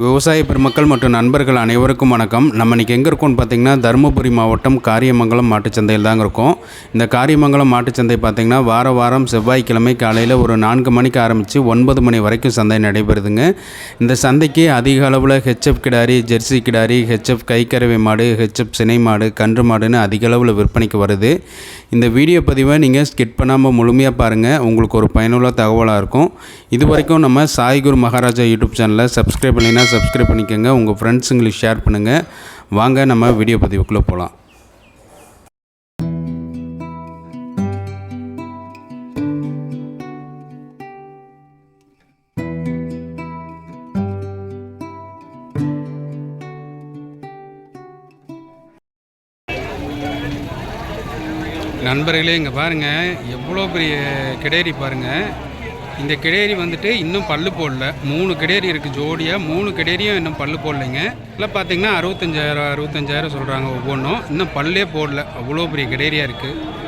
விவசாய பெருமக்கள் மற்றும் நண்பர்கள் அனைவருக்கும் வணக்கம். நம்ம இன்றைக்கி எங்கே இருக்கோம்னு பார்த்தீங்கன்னா தருமபுரி மாவட்டம் காரியமங்கலம் மாட்டுச்சந்தையில் தாங்க இருக்கோம். இந்த காரியமங்கலம் மாட்டுச்சந்தை பார்த்திங்கன்னா வார வாரம் செவ்வாய்க்கிழமை காலையில் ஒரு நான்கு மணிக்கு ஆரம்பித்து ஒன்பது மணி வரைக்கும் சந்தை நடைபெறுதுங்க. இந்த சந்தைக்கு அதிக அளவில் ஹெச்எஃப் கிடாரி ஜெர்சி கிடாரி ஹெச்எஃப் கைக்கறவை மாடு ஹெச்எஃப் சினை மாடு கன்று மாடுன்னு அதிக அளவில் விற்பனைக்கு வருது. இந்த வீடியோ பதிவை நீங்கள் ஸ்கிட் பண்ணாமல் முழுமையாக பாருங்கள் உங்களுக்கு ஒரு பயனுள்ள தகவலாக இருக்கும். இது வரைக்கும் நம்ம சாய்குரு மகாராஜா யூடியூப் சேனலை சப்ஸ்கிரைப் பண்ணினா சப்ஸ்கிரைப் பண்ணிக்கோங்க. உங்கள் ஃப்ரெண்ட்ஸுங்களுக்கு ஷேர் பண்ணுங்கள் வாங்க நம்ம வீடியோ பதிவுக்குள்ளே போகலாம் நண்பர்களே இங்கே பாருங்கள் எவ்வளோ பெரிய கிடேரி பாருங்கள் இந்த கிடேரி வந்துட்டு இன்னும் பல்லு போடல. மூணு கிடேரி இருக்குது ஜோடியாக மூணு கிடேரியும் இன்னும் பல்லு போடலைங்க. இல்லை பார்த்தீங்கன்னா அறுபத்தஞ்சாயிரம் அறுபத்தஞ்சாயிரம் சொல்கிறாங்க ஒவ்வொன்றும் இன்னும் பல்லே போடல. அவ்வளோ பெரிய கிடேரியாக இருக்குது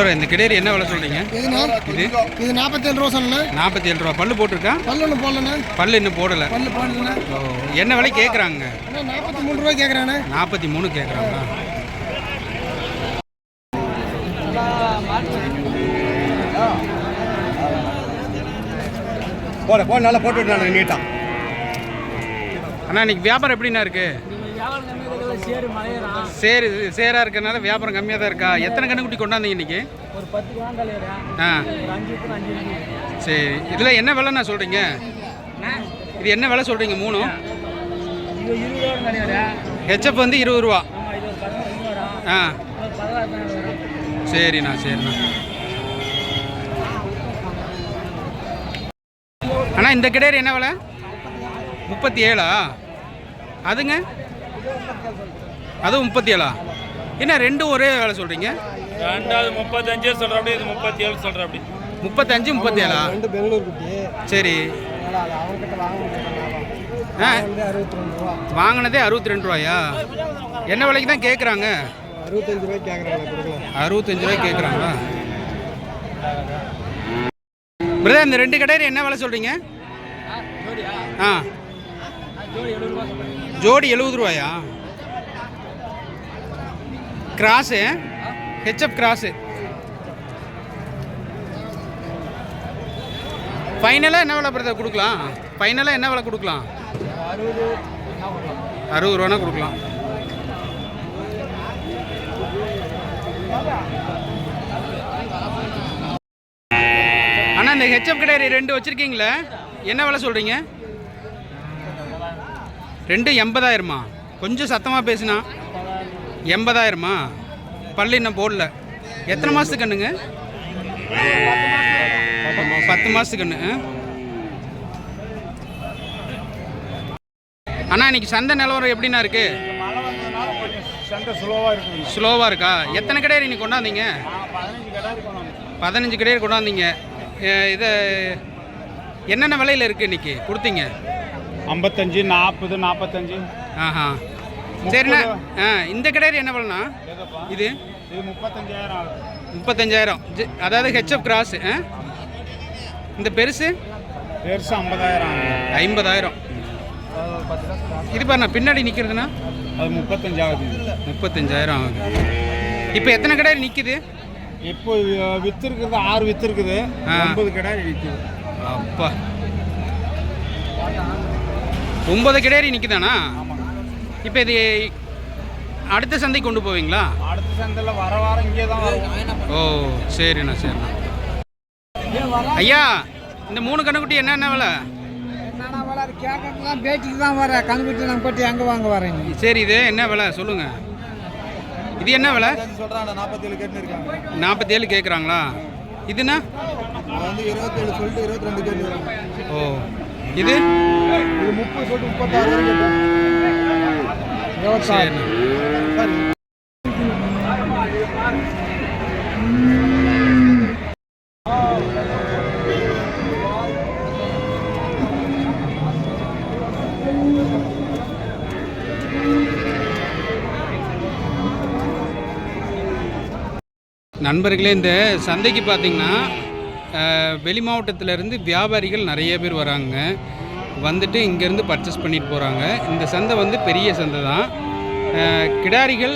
ஹலோ இந்த கிடேரி என்ன விலை சொல்கிறீங்க இதுண்ணா இது? இது நாற்பத்தேழு ரூபா சொன்னேண்ணா நாற்பத்தி ஏழு ரூபா. பல்லு போட்டிருக்கா? பல்லு ஒன்று போடலண்ணா. பல்லு இன்னும் போடலை. பல்லு போடலண்ணா. என்ன விலை கேட்குறாங்க அண்ணா நாற்பத்தி மூணு ரூபாய் கேட்குறாண்ணே நாற்பத்தி மூணு கேட்குறாங்களா போட போட நல்லா போட்டு நீட்டான் அண்ணா இன்னைக்கு வியாபாரம் எப்படிண்ணா இருக்கு? சேரு சேரா இருக்கறனால வியாபாரம் கம்மியாக தான் இருக்கா? எத்தனை கண்ணுக்குட்டி கொண்டாந்தீங்க இன்னைக்கு? ஆ. சரி. இதில் என்ன விலைண்ணா சொல்கிறீங்க இது என்ன விலை சொல்கிறீங்க கிடையாது ஹெச்எஃப் வந்து இருபது ரூபா. ஆ. சரிண்ணா சரிண்ணா. அண்ணா இந்த கிடேரி என்ன விலை? முப்பத்தி ஏழா? அதுங்க? அதுவும் முப்பத்தி ஏழா என்ன ரெண்டும் ஒரே வேலை சொல்கிறீங்க ரெண்டாவது முப்பத்தஞ்சு சொல்ற அப்படி இது முப்பத்தி ஏழு சொல்ற அப்படி. முப்பத்தஞ்சு முப்பத்தி ஏழா ரெண்டு பெங்களூர் குட்டி. சரி. வாங்கினதே அறுபத்தி ரெண்டு ரூபாயா? என்ன விலைக்கு தான் கேட்குறாங்க அறுபத்தஞ்சு ரூபாய்க்கு கேட்குறாங்க அறுபத்தஞ்சு ரூபாய் கேட்குறாங்களா பிரதர் இந்த ரெண்டு கடையில் என்ன விலை சொல்கிறீங்க ஆ. ஜோடி எழுபது ரூபாயா? கிராஸு. HF cross. ஃபைனலாக என்ன விலை பிரதர் கொடுக்கலாம்? ஃபைனலாக என்ன விலை கொடுக்கலாம்? அறுபது ரூபானா கொடுக்கலாம். அண்ணா இந்த ஹெச்எப் கிடையாது ரெண்டு வச்சுருக்கீங்களே? என்ன விலை சொல்கிறீங்க ரெண்டு எண்பதாயிரமா? கொஞ்சம் சத்தமாக பேசுனா எண்பதாயிரமா? பல்லு இன்னும் போடல. எத்தனை மாதத்துக்கு கண்ணுங்க? பத்து மாதத்துக்கு கண்ணு? அண்ணா இன்னைக்கு சந்தை நிலவரம் இருக்கு? ஸ்லோவாக இருக்குது ஸ்லோவாக இருக்கா? எத்தனை கடையர் இன்னைக்கு கொண்டாந்தீங்க? பதினஞ்சு கடை இருக்கணும் பதினஞ்சு கடையர் கொண்டாந்தீங்க. இதை என்னென்ன விலையில் இருக்குது இன்னைக்கு? கொடுத்தீங்க. ஐம்பத்தஞ்சு நாற்பது நாற்பத்தஞ்சு. ஆஹா. சரிண்ணா. ஆ இந்த கடையர் என்ன எதப்பா இது? முப்பத்தஞ்சாயிரம் முப்பத்தஞ்சாயிரம். அதாவது ஹெச்எஃப் கிராஸ் இந்த பெருசு? பெருசு ஐம்பதாயிரம் ஐம்பதாயிரம். இது பாருண்ணா பின்னாடி நிற்கிறதுனா அது முப்பத்தஞ்சாவது. முப்பத்தஞ்சாயிரம் ஆகுது. இப்போ எத்தனை கடை நிற்கிது இப்போ வித்து இருக்குது ஆறு வித்து இருக்குது ஆ. ஒன்பது கடை விற்குது அப்பா. ஒன்பது கிடேரி நிற்குதாண்ணா இப்போ இது அடுத்த சந்தைக்கு கொண்டு போவீங்களா? அடுத்த சந்தையில் வர வாரம் இங்கே தான் வரும் ஓ சரிண்ணா சரிண்ணா. ஐயா இந்த மூணு கண்ணுக்குட்டி என்னென்ன விலை? என்னடா வேலை அது கேட்கறதுலாம் பேச்சுக்கு தான் வர. கண்குட்டி நம்ம போட்டு எங்கே வாங்க வரேங்க சரி இது என்ன விலை? சொல்லுங்க. இது என்ன விலை? சொல்கிறாங்க நாற்பத்தேழு கேட்டுன்னு இருக்காங்க. நாற்பத்தேழு கேட்குறாங்களா? இதுனா வந்து இருபத்தேழு சொல்லிட்டு இருபத்தி ரெண்டு கேட்டு ஓ இது? இது முப்பது சொல்லிட்டு முப்பத்தாறு சரி நண்பர்களே இந்த சந்தைக்கு பார்த்தீங்கன்னா வெளி மாவட்டத்திலேருந்து வியாபாரிகள் நிறைய பேர் வராங்க. வந்துட்டு இங்கேருந்து பர்ச்சேஸ் பண்ணிட்டு போகிறாங்க இந்த சந்தை வந்து பெரிய சந்தை தான். கிடாரிகள்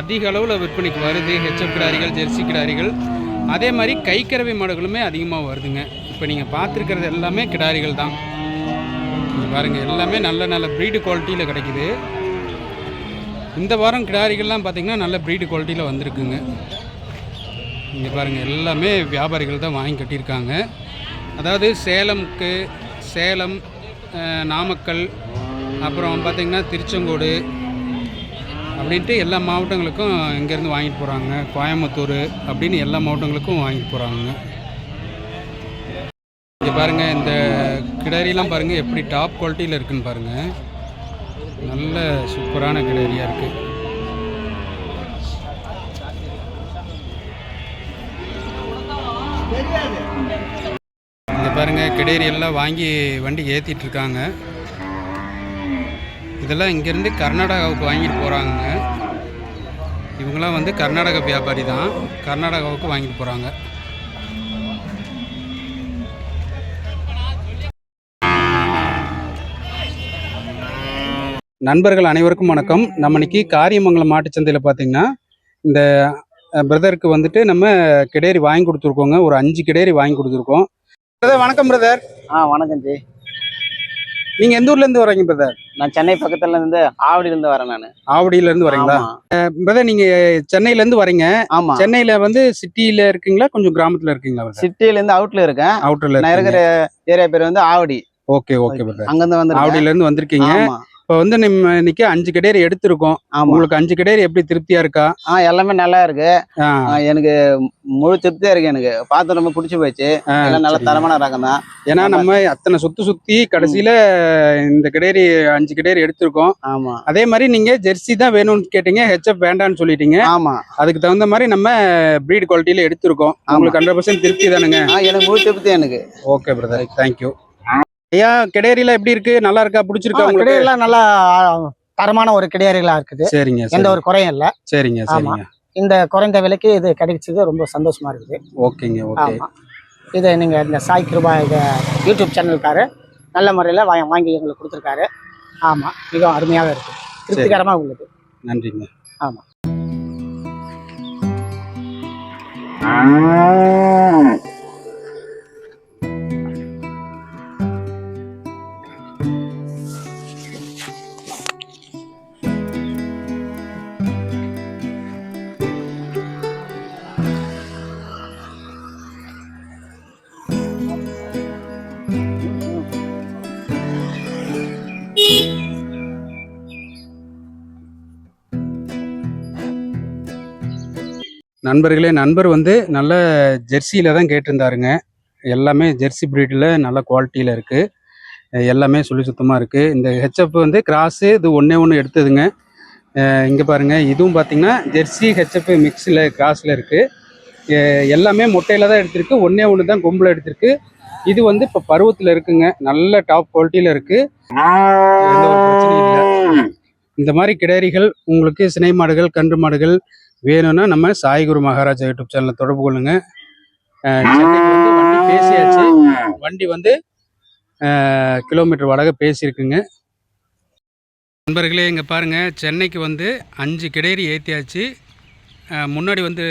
அதிக அளவில் விற்பனைக்கு வருது. ஹெச்எஃப் கிடாரிகள் ஜெர்சி கிடாரிகள். அதே மாதிரி கைக்கறவை மாடுகளுமே அதிகமாக வருதுங்க. இப்போ நீங்கள் பார்த்துருக்கிறது எல்லாமே கிடாரிகள் தான். பாருங்கள் எல்லாமே நல்ல நல்ல ப்ரீடு குவாலிட்டியில் கிடைக்குது. இந்த வாரம் கிடாரிகள்லாம் பார்த்திங்கன்னா நல்ல ப்ரீடு குவாலிட்டியில் வந்திருக்குங்க. இங்கே பாருங்கள் எல்லாமே வியாபாரிகள் தான் வாங்கி கட்டியிருக்காங்க. அதாவது சேலம்க்கு சேலம் நாமக்கல் அப்புறம் பார்த்திங்கன்னா திருச்செங்கோடு அப்படின்ட்டு எல்லா மாவட்டங்களுக்கும் இங்கேருந்து வாங்கிட்டு போகிறாங்க கோயம்புத்தூர் அப்படின்னு எல்லா மாவட்டங்களுக்கும் வாங்கிட்டு போகிறாங்க இங்கே பாருங்கள் இந்த கிடரிலாம் பாருங்கள் எப்படி டாப் குவாலிட்டியில் இருக்குன்னு பாருங்கள் நல்ல சூப்பரான கிடரியாக இருக்குது தெரியாது. பாருங்கள் கிடேரி எல்லாம் வாங்கி வண்டி ஏற்றிட்டு இருக்காங்க இதெல்லாம் இங்கேருந்து கர்நாடகாவுக்கு வாங்கிட்டு போகிறாங்க இவங்களாம் வந்து கர்நாடக வியாபாரி தான். கர்நாடகாவுக்கு வாங்கிட்டு போகிறாங்க நண்பர்கள் அனைவருக்கும் வணக்கம். நம்ம இன்னைக்கு காரியமங்கலம் மாட்டுச்சந்தையில் பார்த்தீங்கன்னா இந்த பிரதருக்கு வந்துட்டு நம்ம கிடேரி வாங்கி கொடுத்துருக்கோங்க. ஒரு அஞ்சு கிடேரி வாங்கி கொடுத்துருக்கோம். பிரதர் வணக்கம் பிரதர் ஆ வணக்கம் ஜி. நீங்க எந்த ஊர்ல இருந்து வரீங்க பிரதர் நான் சென்னை பக்கத்துல இருந்து ஆவடியில இருந்து வரேன் நான். ஆவடியில இருந்து வரீங்களா? பிரதர் நீங்க சென்னையில இருந்து வரீங்க. ஆமா. சென்னையில வந்து சிட்டில இருக்கீங்களா கொஞ்சம் கிராமத்துல இருக்கீங்களா சிட்டில இருந்து அவுட்ல இருக்கேன். அவுட்டர்ல நான் இருக்கிற ஏரியா பேர் வந்து ஆவடி. ஓகே ஓகே பிரதர் அங்க இருந்து வந்து ஆவடியில இருந்து வந்திருக்கீங்க. இப்போ வந்து நம்ம இன்னைக்கு அஞ்சு கிடேரி எடுத்திருக்கோம். உங்களுக்கு அஞ்சு கிடேரி எப்படி திருப்தியா இருக்கா? ஆ எல்லாமே நல்லா இருக்கு. எனக்கு முழு திருப்தியா இருக்கு எனக்கு. பார்த்து ரொம்ப பிடிச்சி போச்சு. எல்லாம் நல்ல. தரமான ரகம் தான். ஏன்னா நம்ம அத்தனை சுத்தி சுத்தி கடைசியில இந்த கிடேரி அஞ்சு கிடேரி எடுத்திருக்கோம். ஆமா. அதே மாதிரி நீங்க ஜெர்சி தான் வேணும்னு கேட்டீங்க ஹெச்எஃப் வேண்டாம்னு சொல்லிட்டீங்க. ஆமா. அதுக்கு தகுந்த மாதிரி நம்ம ப்ரீட் குவாலிட்டியில எடுத்திருக்கோம். உங்களுக்கு ஹண்ட்ரட் பர்சன்ட் திருப்தி தானுங்க. ஆ எனக்கு முழு திருப்தி எனக்கு. ஓகே பிரதர் தேங்க்யூ ஐயா கிடேரியில எப்படி இருக்கு? நல்லா இருக்கா? பிடிச்சிருக்கா உங்களுக்கு? கிடையெல்லாம் நல்லா தரமான ஒரு கிடையாறிகளா இருக்குது. சரிங்க எந்த. ஒரு குறையும் இல்லை. சரிங்க ஆமா. சரிங்க. இந்த குறைந்த விலைக்கு இது கிடைச்சது ரொம்ப சந்தோஷமா இருக்குது. ஓகேங்க ஓகே. இது நீங்க இந்த சாய் கிருபா இது யூடியூப் சேனலுக்காரு நல்ல முறையில் வாங்கி வாங்கி எங்களுக்கு கொடுத்துருக்காரு. ஆமா மிகவும் அருமையாக இருக்கு. திருப்திகரமாக உள்ளது. நன்றிங்க. ஆமா. நண்பர்களே நண்பர் வந்து நல்ல ஜெர்சியில் தான் கேட்டிருந்தாருங்க. எல்லாமே ஜெர்சி ப்ரீடில் நல்ல குவாலிட்டியில் இருக்குது எல்லாமே சொல்லி சுத்தமாக இருக்குது இந்த ஹெச்எஃப் வந்து கிராஸு இது ஒன்றே ஒன்று எடுத்ததுங்க. இங்கே பாருங்கள் இதுவும் பார்த்தீங்கன்னா ஜெர்சி ஹெச்எஃப் மிக்ஸில் கிராஸில் இருக்குது எல்லாமே மொட்டையில் தான் எடுத்திருக்கு. ஒன்றே ஒன்று தான் கொம்பில் எடுத்திருக்கு. இது வந்து இப்போ பருவத்தில் இருக்குங்க. நல்ல டாப் குவாலிட்டியில் இருக்குது எந்த ஒரு பிரச்சனையும் இல்லை. இந்த மாதிரி கிடரிகள் உங்களுக்கு சினை மாடுகள் கன்று மாடுகள் வேணும்னா நம்ம சாய்குரு மகாராஜா யூடியூப் சேனலில் தொடர்பு கொள்ளுங்க. வண்டி பேசியாச்சு. வண்டி வந்து கிலோமீட்டர் வாடகை பேசியிருக்குங்க. நண்பர்களே இங்கே பாருங்கள் சென்னைக்கு வந்து அஞ்சு கிடேரி ஏற்றியாச்சு முன்னாடி வந்து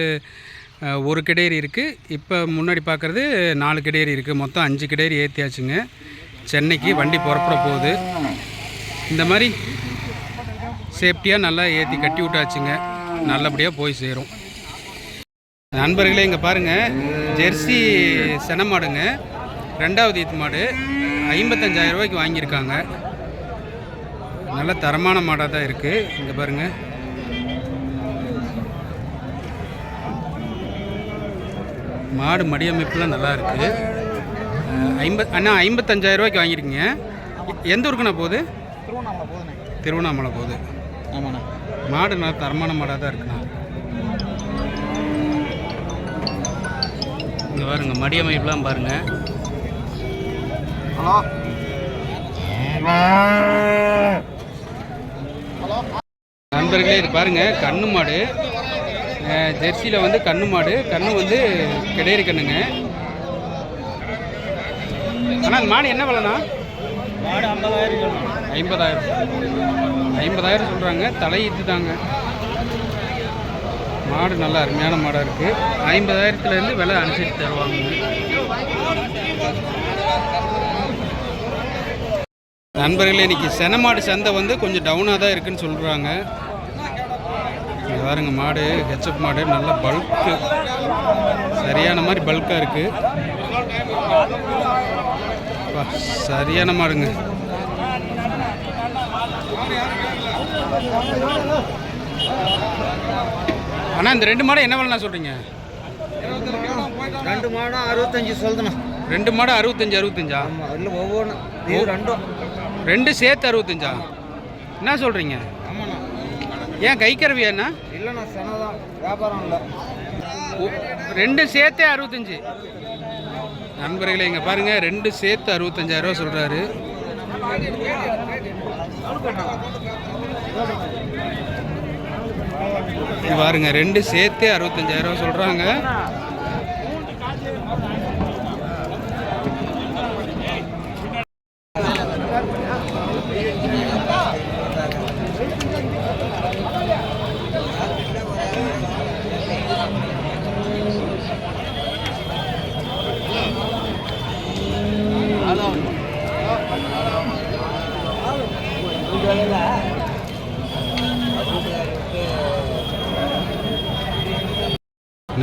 ஒரு கிடேரி இருக்குது இப்போ முன்னாடி பார்க்குறது நாலு கிடேரி இருக்குது மொத்தம் அஞ்சு கிடேரி ஏற்றியாச்சுங்க சென்னைக்கு வண்டி புறப்பட போகுது. இந்த மாதிரி சேஃப்டியாக நல்லா ஏற்றி கட்டி விட்டாச்சுங்க. நல்லபடியாக போய் சேரும். நண்பர்களே இங்கே பாருங்கள் ஜெர்சி சென மாடுங்க. ரெண்டாவது ஈத்து மாடு. ஐம்பத்தஞ்சாயிரம் ரூபாய்க்கு வாங்கியிருக்காங்க. நல்ல தரமான மாடாக தான் இருக்குது இங்கே பாருங்கள் மாடு மடியமைப்புலாம் நல்லா இருக்குது ஐம்பத் அண்ணா ஐம்பத்தஞ்சாயிரம் ரூபாய்க்கு வாங்கியிருக்கீங்க. எந்த ஊருக்குண்ணா போகுது? திருவண்ணாமலை போதுண்ணே திருவண்ணாமலை போகுது. ஆமாண்ணா. மாடு நல்லா தரமான மாடாக தான் இருக்குண்ணா. இங்கே பாருங்க மடியமைப்புலாம் பாருங்க. ஹலோ. நண்பர்களே இது பாருங்க கண்ணு மாடு. ஜெர்சியில் வந்து கண்ணு மாடு கண்ணு வந்து கிடையாது கண்ணுங்க. ஆனால் அந்த மாடு என்ன விலைண்ணா? மாடு ஐம்பதாயிரம் ஐம்பதாயிரம். ஐம்பதாயிரம் சொல்கிறாங்க தலையிட்டு தாங்க மாடு நல்லா அருமையான மாடாக இருக்குது ஐம்பதாயிரத்துலேருந்து விலை அனுசரித்து தருவாங்க. நண்பர்களே இன்றைக்கி சென மாடு சந்தை வந்து கொஞ்சம் டவுனாக தான் இருக்குன்னு சொல்கிறாங்க பாருங்க மாடு ஹெச்எப் மாடு நல்ல பல்க்கு சரியான மாதிரி பல்காக இருக்குது சரியான மாடுங்க. அண்ணா இந்த ரெண்டு மாடு என்ன விலைண்ணா சொல்கிறீங்க ரெண்டு மாடம் அறுபத்தஞ்சு சொல்லுதுண்ணா. ரெண்டு மாடு அறுபத்தஞ்சு அறுபத்தஞ்சா? இல்லை ஒவ்வொன்றும் ரெண்டும். ரெண்டு சேர்த்து அறுபத்தஞ்சா? என்ன சொல்கிறீங்க ஏன் கை கருவியா என்ன? இல்லைண்ணா செனதான் வியாபாரம் இல்லை. ஒ- ரெண்டு சேர்த்தே அறுபத்தஞ்சு. நண்பர்களே இங்கே பாருங்க ரெண்டு சேர்த்து அறுபத்தஞ்சாயிரம் ரூபா பாருங்க ரெண்டு சேர்த்தே அறுபத்தஞ்சாயிரம் ரூபா சொல்கிறாங்க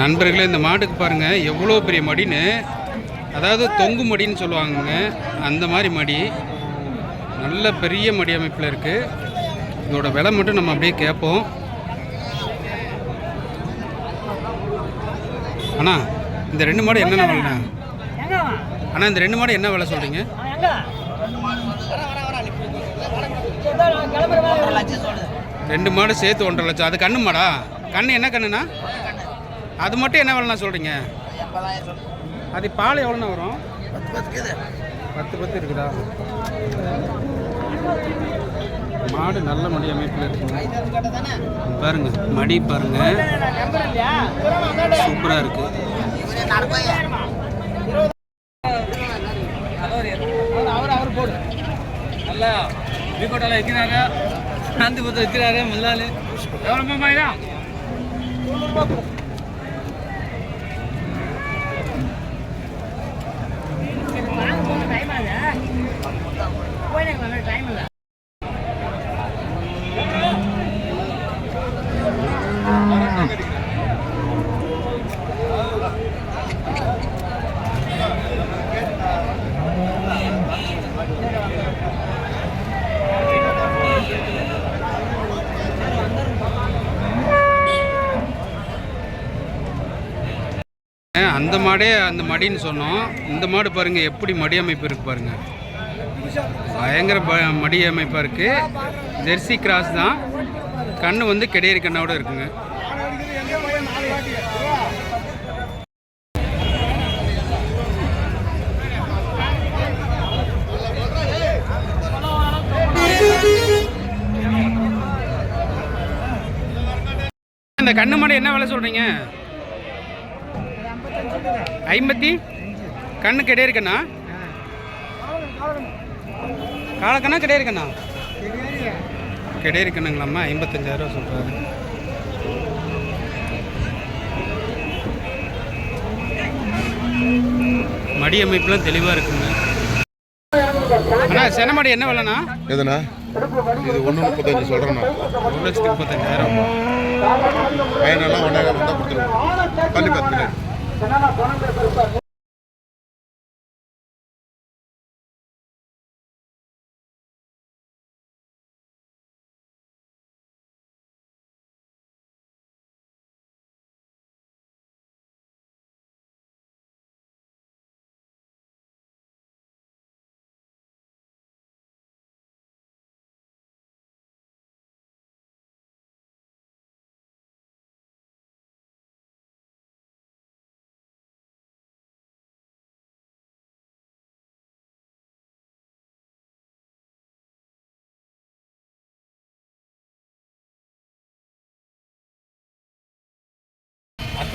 நண்பர்களே இந்த மாட்டுக்கு பாருங்கள் எவ்வளோ பெரிய மடின்னு. அதாவது தொங்கு மடின்னு சொல்லுவாங்கங்க. அந்த மாதிரி மடி. நல்ல பெரிய மடி அமைப்பில் இருக்குது இதோட விலை மட்டும் நம்ம அப்படியே கேட்போம். அண்ணா இந்த ரெண்டு மாடு என்னென்ன விலைண்ணா? அண்ணா இந்த ரெண்டு மாடு என்ன விலை சொல்கிறீங்க ரெண்டு மாடு சேர்த்து ஒன்றரை லட்சம். அது கண்ணு மாடா? கண்ணு என்ன கண்ணுண்ணா அது மட்டும் என்ன விலைண்ணா சொல்கிறீங்க அது பால் எவ்வளோண்ணா வரும்? பத்து பத்து இருக்குதா? மாடு நல்ல மடி அமைப்பில் இருக்குங்க பாருங்க மடி பாருங்க. சூப்பராக இருக்கு. அவர் அவர் போடு நல்லா விக்கோட்டால வைக்கிறாங்க காந்திபுரத்தில் வைக்கிறாரு முல்லாலு எவ்வளோ மாயிடா அந்த மாடே அந்த மடின்னு சொன்னோம். இந்த மாடு பாருங்க எப்படி மடி அமைப்பு இருக்கு பாருங்க. பயங்கர ப- மடி அமைப்பாக இருக்குது ஜெர்சி கிராஸ் தான். கண்ணு வந்து கிடையறி கண்ணோடு இருக்குங்க. இந்த அந்த கண்ணு மாடு என்ன விலை சொல்கிறீங்க ஐம்பத்தி? கண்ணு கிடையாது காலக்கண்ணா கிடையாது கண்ணா கிடையாது கண்ணுங்களாம்மா ஐம்பத்தஞ்சாயிரம் சொல்கிறாரு மடி அமைப்புலாம் தெளிவாக இருக்குங்க. அண்ணா செனமாடி என்ன விலைண்ணா? எதுண்ணா? இது ஒன்று முப்பத்தஞ்சு சொல்கிறேண்ணா ஒரு லட்சத்தி முப்பத்தஞ்சாயிரம். பையனெல்லாம் ஒன்றே வந்தால் கொடுத்துருவோம். பள்ளி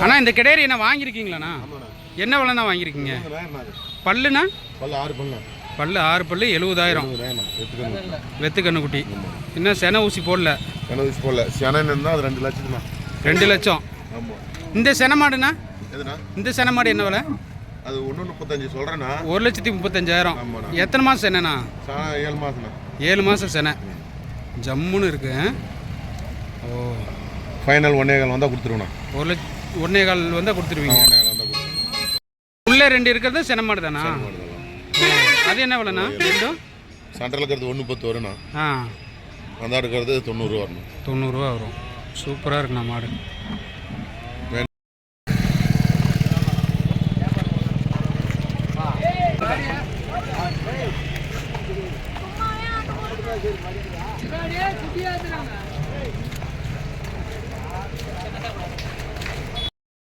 அண்ணா இந்த கிடேரி என்ன வாங்கியிருக்கீங்களாண்ணா? என்ன விலைண்ணா வாங்கியிருக்கீங்க? பல்லுண்ணா? பல்லு ஆறு பல்லு. பல்லு ஆறு பல்லு எழுபதாயிரம் வெத்து கண்ணுக்குட்டி இன்னும் சென ஊசி போடல. எனக்கு யூஸ் போடல. இருந்தால் அது ரெண்டு லட்சத்துண்ணா. ரெண்டு லட்சம். இந்த சென மாடுண்ணா? இந்த சென மாடு என்ன விலை? அது ஒன்று முப்பத்தஞ்சு சொல்கிறேண்ணா ஒரு லட்சத்தி முப்பத்தஞ்சாயிரம். எத்தனை மாதம் செனைண்ணா? சாணா ஏழு மாதம்ண்ணா ஏழு மாதம் செனை. ஜம்முன்னு இருக்கு? ஓ. ஃபைனல் ஒன்னே கால் வந்தால் கொடுத்துருவோண்ணா. ஒரு லட்ச ஒன்னே கால் வந்தால் கொடுத்துருவீங்க. ஒன்னே கால் வந்தால் கொடுத்துருவோம் உள்ளே ரெண்டு இருக்கிறது சென மாடு தானா? அது என்ன விலைண்ணா? ரெண்டும் சென்ட்ரல் இருக்கிறது ஒன்று பத்து வரும்ண்ணா ஆ. அந்த இருக்கிறது தொண்ணூறுரூவா வரணும் தொண்ணூறுரூவா வரும். சூப்பராக இருக்குண்ணா மாடு.